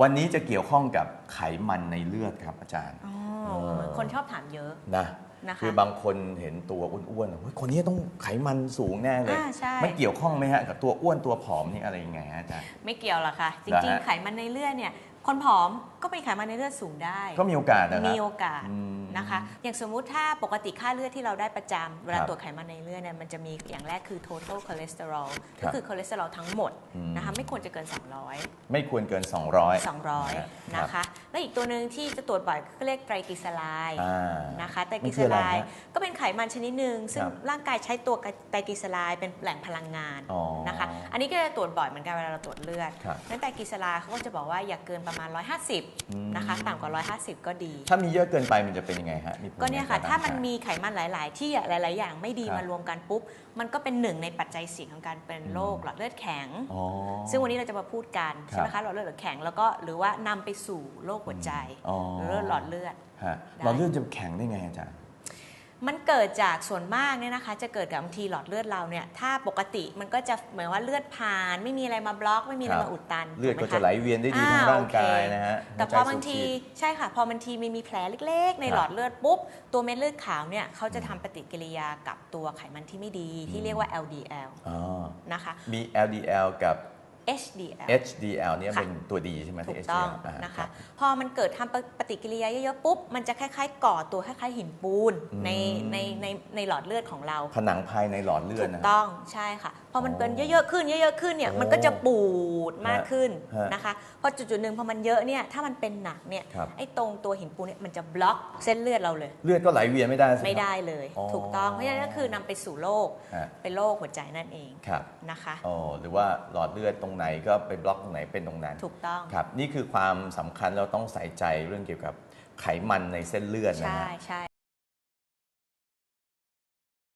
วันนี้จะเกี่ยวข้องกับไขมันในเลือดครับอาจารย์อ๋อเออเหมือนคนชอบถามเยอะนะนะคะคือบางคนเห็นตัวอ้วนๆเฮ้ยคนนี้ต้องไขมันสูงแน่เลยอ่าใช่มันเกี่ยวข้องไหมฮะกับตัวอ้วนตัวผอมนี่อะไรยังไงฮะอาจารย์ ไม่เกี่ยวหรอกค่ะจเหรอริงฮะๆไขมันในเลือดเนี่ย คนผอมก็เป็นไขมันในเลือดสูงได้ ก็มีโอกาสนะครับ มีโอกาสอืมนะคะ อย่างสมมุติถ้าปกติค่าเลือดที่เราได้ประจำเวลาครับตรวจไขมันในเลือดเนี่ยมันจะมีอย่างแรกคือ total cholesterol ครัก็บคือคอเลสเตอรอลทั้งหมดอืมนะคะไม่ควรจะเกิน 200 ไม่ควรเกิน 200 200นะคะ และอีกตัวหนึ่งที่จะตรวจบ่อยก็เรียกไตรกลีเซอไรด์อ่านะคะไตรกมัลีนเซคือออะไรไรด์ฮะก็เป็นไขมันชนิดหนึ่งซึ่งครับร่างกายใช้ตัวไตรกลีเซอไรด์เป็นแหล่งพลังงานอ๋อนะคะ อันนี้ก็จะตรวจบ่อยเหมือนกันเวลาเราตรวจเลือดครับนั้นไตรกลีเซอไรด์เขาก็จะบอกว่าอย่าเกินประมาณอืม150นะคะต่ำกว่า 150 ก็ดี ถ้ามีเยอะเกินไปมันจะเป็นยังไงฮะผลก็เนี่ยค่ะใกรถ้ามันร่งกยมีไขมันหลาย ๆ ที่หลาย ๆ อย่างไม่ดีครับมารวมกันปุ๊บ มันก็เป็นหนึ่งในปัจจัยเสี่ยงของการเป็นโรคอืมหลอดเลือดแข็งอ๋อซึ่งวันนี้เราจะมาพูดกันครับใช่ไหมคะหลอดเลือดแข็งแล้วก็หรือว่านำไปสู่โรคหัวใจอ๋อหรือโรคหลอดเลือดฮะได้หลอดเลือดจะแข็งได้ไงอาจารย์ มันเกิดจากส่วนมากเนี่ยนะคะ จะเกิดกับบางทีหลอดเลือดเราเนี่ยถ้าปกติมันก็จะเหมือนว่าเลือดผ่าน ไม่มีอะไรมาบล็อก ไม่มีอะไรครับมาอุดตันเลือดถูก็มคจะไหลเวียนได้ดีทั้งอ่ร่างกายโอเคนะฮะแต่หัวพใจอบางทีสูบฉีดใช่ค่ะ พอบางทีมีมีแผลเล็กๆ ในครับหลอดเลือดปุ๊บ ตัวเม็ดเลือดขาวเนี่ยเขาจะทำปฏิกิริยากับตัวไขมันที่ไม่ดีที่เรียกว่า LDL อ๋อนะคะมี LDL กับ HDL HDL เนี่ยค่ะเป็นตัวดีใช่ไหมถูที่กต้อง HDL านะรัคะบพอมันเกิดทำปฏิกิริยาเยอะๆปุ๊บ มันจะคล้ายๆ ก่อตัวคล้ายๆหินปูนอืมในในในในหลอดเลือดของเรา ผนังภายในหลอดเลือถูดกนะต้องใช่ค่ะ พอมันอ๋อเป็นเยอะๆขึ้น เยอะๆขึ้นเนี่ยโอ้มันก็จะปูดมากขึ้นฮะนะคะพอจุดๆหนึ่งพอมันเยอะเนี่ยถ้ามันเป็นหนักเนี่ยครับไอ้ตรงตัวหินปูนเนี่ยมันจะบล็อกเส้นเลือดเราเลย เลือดก็ไหลเวียนไม่ได้สิครับไม่ได้เลยอ๋อถูกต้องเพราะฉะนั้นก็คือนำไปสู่โรคฮะเป็นโรคหัวใจนั่นเองครับนะคะอ๋อหรือว่าหลอดเลือดตรงไหนก็ไปบล็อกตรงไหนเป็นตรงนั้นถูกต้องครับนี่คือความสำคัญเราต้องใส่ใจเรื่องเกี่ยวกับไขมันในเส้นเลือดนะใช่ฮะใช่